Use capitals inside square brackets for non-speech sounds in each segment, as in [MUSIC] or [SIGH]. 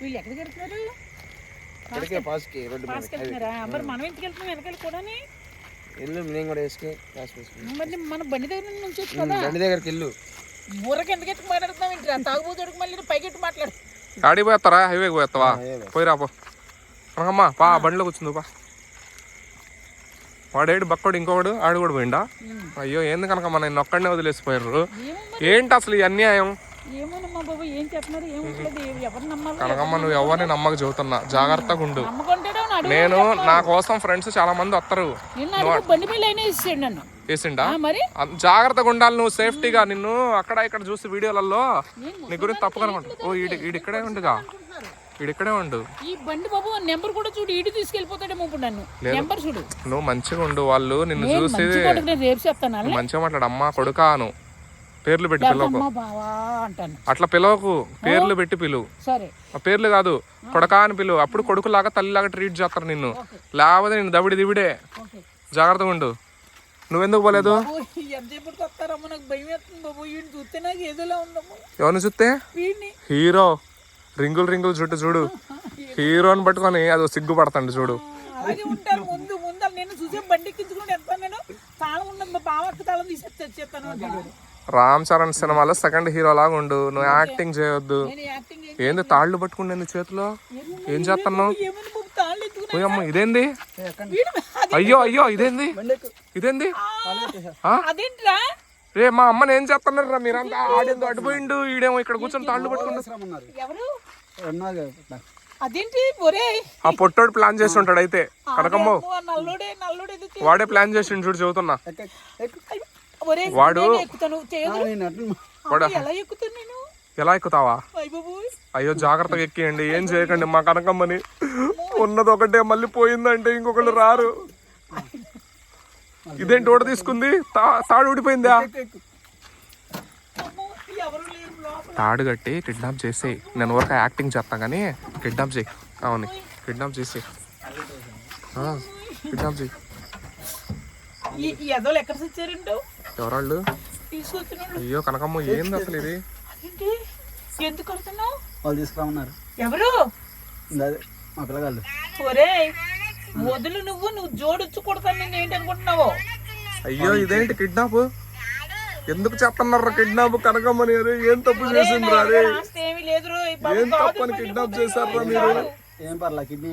వీళ్ళు ఎక్కడికి వెళ్తున్నారు? ఇక్కడికే పాస్కి రోడ్డు మీద పాస్కి వెళ్తున్నారా? మరి మనం ఎందుకు వెళ్తున్నాం వెనకాల కూడాని? ఇల్లు నేను కూడా పాస్ మరి మన బండి దగ్గర నుంచి కదా బండి దగ్గరికి ఇల్లు ఊరకి ఎందుకు ఎత్తుకు మాట్లాడుతున్నాం ఇంటి తాగుబోతుడికి మళ్ళీ పైకి ఎట్టు మాట్లాడు. గాడికి పోతారా హైవేకి పోతావా. పోయిరా పో. కనకమ్మా పా బండిలో కూర్చుంది పా. వాడేడు బక్కడు ఇంకొకడు ఆడు కూడా పోయిండా? అయ్యో ఏంది కనకమ్మా నేను ఒక్కడనే వదిలేసిపోయారు ఏంటి అసలు ఈ అన్యాయం? ఏమోనమ్మా బాబు ఏం చెప్తున్నారు ఏముంటలేదు ఎవరు నమ్మాలి కనకమ్మ నువ్వు ఎవరిని నమ్మక చెబుతున్నా జాగ్రత్తగా ఉండు. నేను నా కోసం ఫ్రెండ్స్ చాలా మంది వస్తారు నిన్న అడుగు బండి మీద అయినా ఇచ్చాడు నన్ను. వేసిండా? మరి? జాగ్రత్తగా ఉండాలి నువ్వు సేఫ్టీగా. నిన్ను అక్కడ ఇక్కడ చూసి వీడియోలలో నీ గురించి తప్పుగా అనుకుంటా ఓ ఈడి ఈడిక్కడే ఉండుగా. ఈడిక్కడే ఉండు. ఈ బండి బాబు నెంబర్ కూడా చూడు ఇటు తీసుకెళ్ళిపోతాడేమో ఇప్పుడు నన్ను. నెంబర్ చూడు. నువ్వు మంచిగా ఉండు వాళ్ళు నిన్ను నేను చూసి రేపు చెప్తాను? మంచిగా మాట్లాడు. అమ్మా కొడుకాను పేర్లు పెట్టి పిలవకు. అమ్మ బావా అంటాను. అట్లా పిలవకు పేర్లు పెట్టి పిలువు సరే. ఆ పేర్లు కాదు కొడకా అని పిలువు అప్పుడు కొడుకులాగా తల్లిలాగా ట్రీట్ చేస్తారు నిన్ను. లేకపోతే నేను దవిడి దివిడే. జాగ్రత్తగా ఉండు. నువ్వెందుకు పోలేదు? ఎవరిని చూస్తే? హీరో. రింగులు రింగులు చుట్టూ చూడు. [LAUGHS] హీరోని పట్టుకొని అది సిగ్గుపడతాండి చూడు. నేను చూసే బండి నేను? తాళం మా బావ తాళం తీసేస్తే వచ్చేస్తాను అంటాడు. రామ్ చరణ్ సినిమాలో సెకండ్ హీరో లాగా ఉండు. నువ్వు యాక్టింగ్ చేయొద్దు. ఏంది తాళ్ళు పట్టుకుండే చేతిలో? ఏం చేస్తున్నావు పోయమ్మ ఇదేంది? అయ్యో అయ్యో ఇదేంది? ఇదేంది? రే మా అమ్మని ఏం చేస్తున్నారా మీరంతా? ఆడేందో అడిపోయిండు ఈడేమో ఇక్కడ కూర్చొని తాళ్ళు పట్టుకుంటూ ఎవరు అదేంటి? ఆ పొట్టోడు ప్లాన్ చేసి ఉంటాడు అయితే. కనకమ్మ. అమ్మో, వాడే ప్లాన్ చేసిండు చూడు చెబుతున్నా. వాడు- ఎలా ఎక్కుతాను నేను? ఎలా ఎక్కుతావా? అయ్య జాగ్రత్తగా ఎక్కియండి. ఏం చేయకండి మా కనకమ్మని. ఉన్నది ఒకటే మళ్ళీ పోయిందంటే ఇంకొకళ్ళు రారు. ఇదేంటి ఓడ తీసుకుంది? తా- తాడు ఊడిపోయిందా? తాడు కట్టి కిడ్నాప్ చేసి నేను ఊరక యాక్టింగ్ చేస్తా కానీ కిడ్నాప్ చేయి. అవును కిడ్నాప్ చేసి. కిడ్నాప్ చేయి. ఎక్కడ ఎవరాళ్ళు? అయ్యో కనకమ్మ ఏంది అసలు ఇది? ఎందుకు కొడుతున్నావు? వాళ్ళు తీసుకురామన్నారు. ఎవరు? మా పిల్లగాళ్ళు. ఒరే వదులు నువ్వు నువ్వు జోడించు కొడతాను నేను ఏంటి అనుకుంటున్నావు? అయ్యో ఇదేంటి కిడ్నాప్? ఎందుకు చేస్తున్నారు కిడ్నాప్ కనకమ్మని ఏం తప్పు ఆస్తి ఏమీ లేదు ఏం కాదు, తప్పని కిడ్నాప్. చేశారా మీరు? ఏం పర్లా కిడ్నీ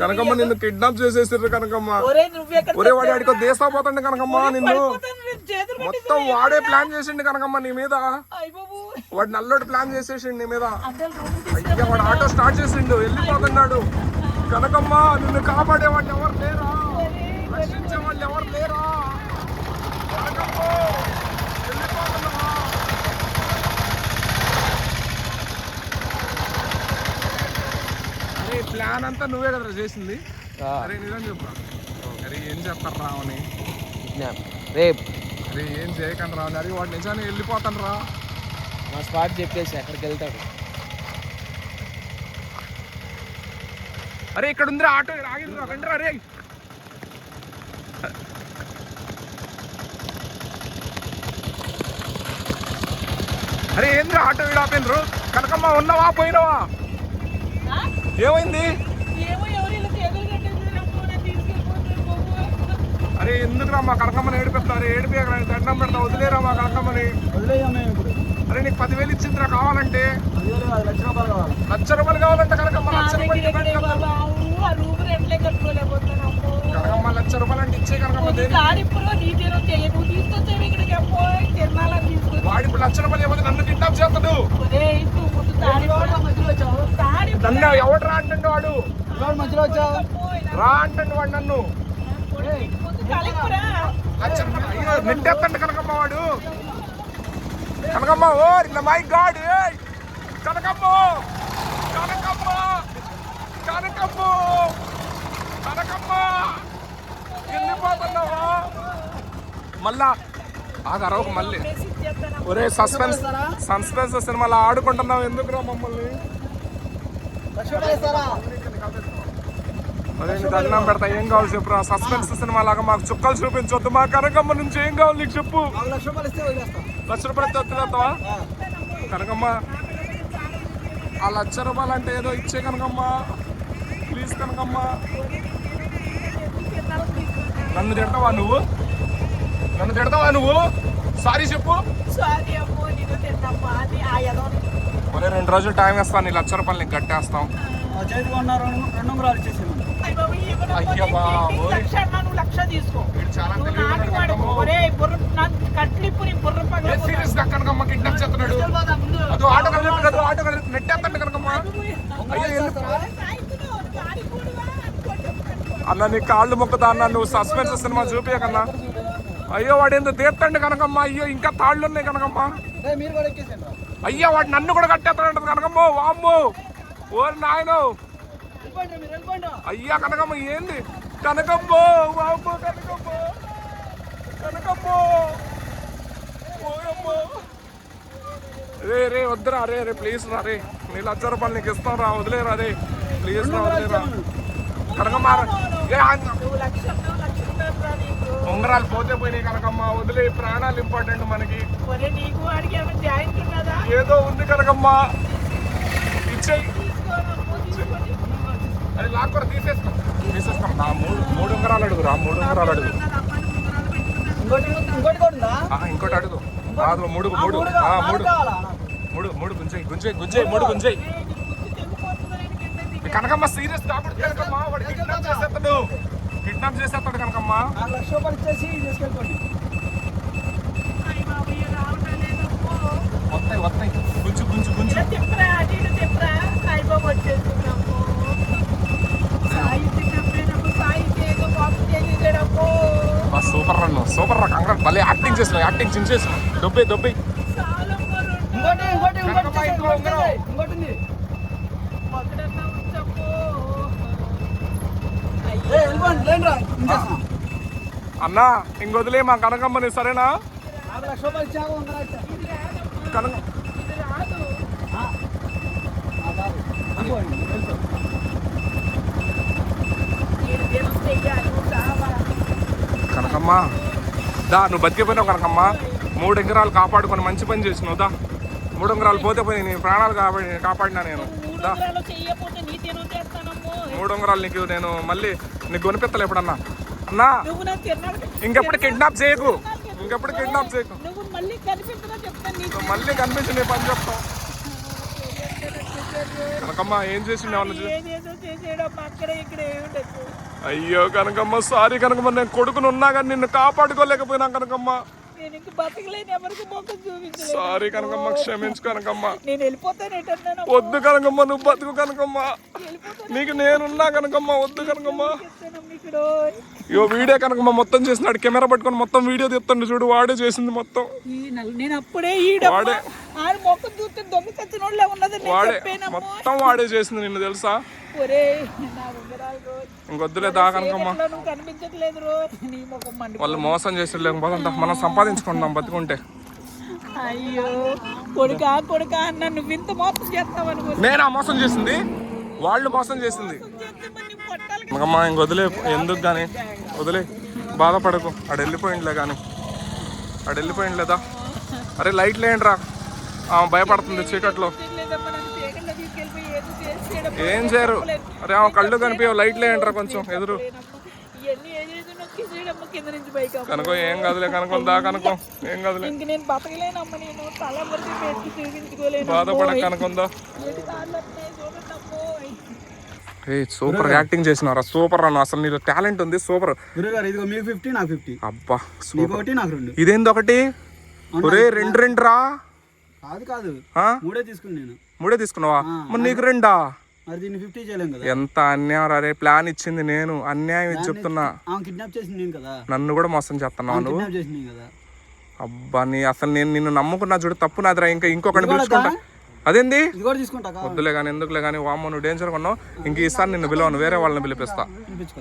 కనకమ్మ నిన్ను కిడ్నాప్ చేసేసారు కనకమ్మ. ఒరే వాడి ఆడికో దేశా పోతండి కనకమ్మ నిన్ను. మొత్తం వాడే ప్లాన్ చేసిండు కనకమ్మ నీ మీద. వాడు నల్లోడు ప్లాన్ చేసేసిండు నీ మీద. అయ్యా వాడు ఆటో స్టార్ట్ చేసిండు వెళ్ళిపోతున్నాడు. కనకమ్మ నిన్ను కాపాడే వాళ్ళు ఎవరు లేరా? రక్షించే వాళ్ళు ఎవరు లేరా కనకమ్మ వెళ్ళిపోతున్నావా? అరే ప్లాన్ అంతా నువ్వే కదా చేసింది. అరే నిజం చెప్పు. అరే ఏం చెప్తారు రావని కిడ్నాప్ రేప్. అరే ఏం చేయకండి రావని అరే వాడు నిజాన్ని వెళ్ళిపోతాను రా. మా స్పాట్ చెప్పేసి ఎక్కడికి వెళ్తాడు? అరే ఇక్కడ ఉంది ఆటో ఆగింది రా రండి రా రే అరే ఏంద్రా ఆటో వీడు ఆపేంద్రు? కనకమ్మ ఉన్నావా? పోయినావా? బాబోయ్. అరే ఎందుకురా మా కనకమ్మని ఏడిపిస్తారు ఏడిపి దండం పెడతా వదిలేరా మా ఇప్పుడు. అరే నీకు పదివేలు ఇచ్చిందిరా కావాలంటే? లక్ష రూపాయలు కావాలి. లక్ష రూపాయలు కావాలంటే కనకమ్మ నా లక్ష. కనకమ్మ. లక్ష రూపాయలు అంటే ఇచ్చే తీసుకొచ్చి. వాడు ఇప్పుడు లక్ష రూపాయలు ఇవ్వదు నన్ను కిడ్నాప్ చేస్తాడు నన్ను ఎవడు రా అంటుండు వాడు? మధ్యలో ఇలా రా అంటుండు వాడు నన్ను. నెట్టేస్తండి కనకమ్మ వాడు. Kanakamma oh my god Kanakamma Kanakamma Kanakamma Kanakamma. వెళ్ళిపోతున్నావా? మళ్ళా ఆగు అరవకు మళ్ళీ. ఒరే సస్పెన్స్ సస్పెన్స్ సినిమాలో ఆడుకుంటున్నావు ఎందుకురా మమ్మల్ని? లక్ష రూపాయలు ఇస్తారా అదే నీ దండం పెడతా ఏం కావాలి చెప్పురా సస్పెన్స్ సినిమా లాగా మాకు చుక్కలు చూపించొద్దు. మా కనకమ్మ నుంచి ఏం కావాలి నీకు చెప్పు. నాలుగు లక్ష రూపాయలు ఇస్తే వదిలేస్తాం. లక్ష రూపాయలు వదిలేస్తావా? కనకమ్మ ఆ లక్ష రూపాయలు అంటే ఏదో ఇచ్చే కనకమ్మ. ప్లీజ్ కనకమ్మ. నన్ను తిడతావా నువ్వు? నన్ను తిడతావా నువ్వు? సారీ చెప్పు. సారీ ఒరే రెండు రోజులు టైం ఇస్తాను నీ లక్ష రూపాయలు నీకు కట్టేస్తాం. ఆ బాబు, లక్ష తీసుకో చాలా కనకమ్మ. కట్లిప్పు నీ బుర్ర పగల సీరియస్గా కనకమ్మ కిడ్నాప్ చేస్తున్నాడు? అది ఆటో ఆటో నెట్టేస్తాడు కనకమ్మ. అయ్యో అన్న నీ కాళ్ళు మొక్కుతా అన్న నువ్వు సస్పెన్స్ సినిమా చూపించకన్నా అయ్యో వాడు ఎందుకు తీర్థండి కనకమ్మ. అయ్యో ఇంకా తాళ్ళు ఉన్నాయి కనకమ్మ అయ్యో వాడు నన్ను కూడా కట్టేస్తాడంట కనకమ్మ. వామ్మో. ఓరి నాయనో. అయ్యా కనకమ్మ ఏంది? కనకమ్మ వామ్మో కనకమ్మ. రే రే వద్దురా రే రే ప్లీజ్ రా రే. నీ లక్ష రూపాయలు నీకు ఇస్తాం రా వదిలేరా రే. ప్లీజ్ రా వదిలేరా. కనకమ్మ ఉంగరాలు పోతే పోయినాయి కనకమ్మ వదిలే ప్రాణాలు ఇంపార్టెంట్ మనకి. ఏదో ఉంది కనకమ్మ. ఇచ్చేయి. అది లాక్కూర తీసేసుకో. తీసేసుకో నా మూడు మూడు ఉంగరాలు అడుగు రా మూడు ఉంగరాలు అడుగు. ఇంకోటి అడుగు. కాదు మూడు మూడు. మూడు? మూడు మూడు గుంజేయి గుంజేయి గుంజేయి మూడు గుంజేయి. కనకమ్మ సీరియస్ కాకుండా కనకమ్మ వాడు చేసేస్తాడు కిడ్నాప్ చేసేస్తాడు కనకమ్మ. నాకు లక్ష రూపాయలు ఇచ్చేసి తీసుకెళ్ళిపోండి. వస్తాయి వస్తాయి. అటు ఇటు వచ్చేస్తున్నాము. సూపర్ రన్ సూపర్ రా కంగ్రాట్ భలే యాక్టింగ్ చేసిన యాక్టింగ్ చించేసిన దొబ్బే దొబ్బే. ఇంకోటి ఇంకోటి ఇంకోటి ఇంకోటి ఉంది ఒకడన్నా ఉంచమ్మో. ఏ వెళ్ళిపోండి లేండి రా ఇంకేస్తాం అన్నా ఇంకొదిలే మా కనకమ్మని సరేనా? కనక? కనకమ్మ దా నువ్వు బతికిపోయినావు కనకమ్మ. మూడు ఎకరాలు కాపాడుకొని మంచి పని చేసినావు దా. మూడు ఎకరాలు పోతే పోయి నీ ప్రాణాలు కాపాడి కాపాడినా నేను. మూడు దా. వందలు చెయ్యకపోతే నీ తినం చేస్తానమ్మో. మూడు ఉంగరాలు నీకు నేను మళ్ళీ నీకు కొనిపిత్తలే ఎప్పుడన్నా? అన్నా ఇంకెప్పుడు కిడ్నాప్ చేయకు. ఇంకెప్పుడు కిడ్నాప్ చేయకు. మళ్ళీ కనిపించగా చెప్తాను నీకు? నువ్వు మళ్ళీ కనిపించి నీ పని చెప్తావు కనకమ్మ ఏం చేసిండు అయ్యో కనకమ్మ సారీ కనకమ్మ నేను కొడుకుని ఉన్నా కానీ నిన్ను కాపాడుకోలేకపోయినా కనకమ్మ. నేను ఇంక బతకలేని ఎవరికి మొక్కం చూపించలేదు సారీ కనకమ్మ క్షమించు కనకమ్మ. నేను వెళ్ళిపోతాను ఎటన్నాను వద్దు కనకమ్మ నువ్వు బతుకు కనకమ్మ. నీకు నేనున్నా కనకమ్మ వద్దు కనకమ్మ. ఇగో వీడియో కనకమ్మ మొత్తం చేసినాడు. కెమెరా పట్టుకొని మొత్తం వీడియో తీస్తుండు చూడు వాడే చేసింది మొత్తం. నేను అప్పుడే వాడే. ఆడ మొక్క చూస్తే దొంగ చచ్చినోళ్ళే ఉన్నది నేను వాడే. చెప్పానమ్మో. మొత్తం వాడే చేసింది నిన్ను తెలుసా? ఇంకొద్దులే దా కనకమ్మ నువ్వు కనిపించట్లేదు రో నీ ముఖం మండి వాళ్ళు మోసం చేసి లేకపోతే మనం సంపాదించుకుందాం బతుకుంటే. అయ్యో కొడుకా కొడుకా అన్న నువ్వు ఇంత మోసం చేస్తావని నేనా మోసం చేసింది? వాళ్ళు మోసం చేసింది. కనకమ్మ ఇంక వదిలే ఎందుకు కానీ వదిలే బాధపడకు. ఆడు వెళ్ళిపోయిందిలే కానీ ఆడు వెళ్ళిపోయిందిలేదా అరే లైట్ లేండి రా భయపడుతుంది చీకట్లో. ఏం చేయరు? అరే కళ్ళు కనిపించవు లైట్ లేండి రా కొంచెం ఎదురు. కనుకో ఏం కాదులే కనుకో దా కనుకో ఏం కాదులే. బాధపడక కనుకుందా? ఏ సూపర్ యాక్టింగ్ చేసినారా? సూపర్ అన్న అసలు నీలో టాలెంట్ ఉంది సూపర్. అబ్బా సూపర్. ఇదేంది ఒకటి ఒరే రెండు. రెండు రా కాదు కాదు. ఆ? మూడే తీసుకుని నేను. మూడే తీసుకున్నావా? మరి నీకు రెండా? మరి దీన్ని ఫిఫ్టీ చేయలేం కదా? ఎంత అన్యాయం రా రే ప్లాన్ ఇచ్చింది నేను. అన్యాయం ఇది చెప్తున్నా. ఆమె కిడ్నాప్ చేసింది నేను కదా? నన్ను కూడా మోసం చేస్తున్నావు నువ్వు? కిడ్నాప్ చేసింది నేను కదా? అబ్బా నీ అసలు నేను నిన్ను నమ్ముకున్నా చూడు తప్పు నాదిరా ఇంకా ఇంకొకటి ఇది కూడా పిలుచుకుంటా. అదేంది? ఇది కూడా తీసుకుంటా కా? వద్దులే కానీ ఎందుకులే కానీ వామ్మో నువ్వు డేంజర్ కొన్నావు ఇంక ఈసారి నిన్ను పిలవను వేరే వాళ్ళని పిలిపిస్తా.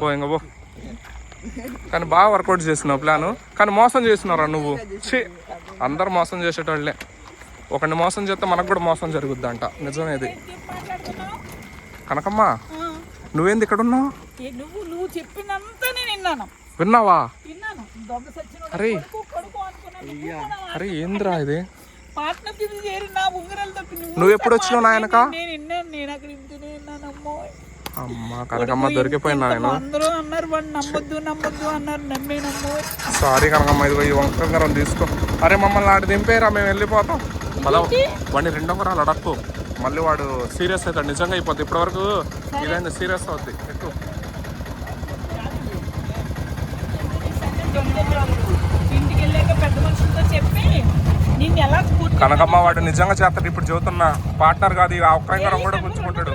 పో ఇంక పో. కానీ బాగా వర్కౌట్ చేసినావు ప్లాను. కానీ మోసం చేసినారా నువ్వు. ఛీ అందరు మోసం చేసేటోళ్ళే. ఒకరిని మోసం చేస్తే మనకు కూడా మోసం జరుగుద్దంట. నిజమేది ఏం మాట్లాడుతున్నావు కనకమ్మ నువ్వేంది ఇక్కడ ఉన్నావు ఏ నువ్వు నువ్వు చెప్పినంత నేను విన్నాను. విన్నావా? విన్నాను. దొంగ సచ్చినోడు అరే. అరే ఏందిరా ఇది? నువ్వు ఎప్పుడు వచ్చినావు నాయనక? అమ్మ. కనకమ్మ దొరికిపోయినా ఆయన అందరూ అన్నారు వాడు నమ్మొద్దు నమ్మొద్దు అన్నారు నమ్మేనమ్మో సారీ కనకమ్మ ఇదిగో ఈ వంకరం తీసుకో. అరే మమ్మల్ని ఆడ దింపేరా మేము వెళ్ళిపోతాం. మళ్ళా వాడిని రెండో వరాలు అడక్కు. మళ్ళీ వాడు సీరియస్ అవుతాడు. నిజంగా అయిపోద్ది. ఇప్పటివరకు ఇదైంది సీరియస్ అవుద్ది. ఎక్కువ. కనకమ్మ వాడు నిజంగా చేస్తాడు. ఇప్పుడు చెబుతున్నా పార్ట్నర్ కాదు ఆ ఒక్కరం కూడా గుంజుకుంటాడు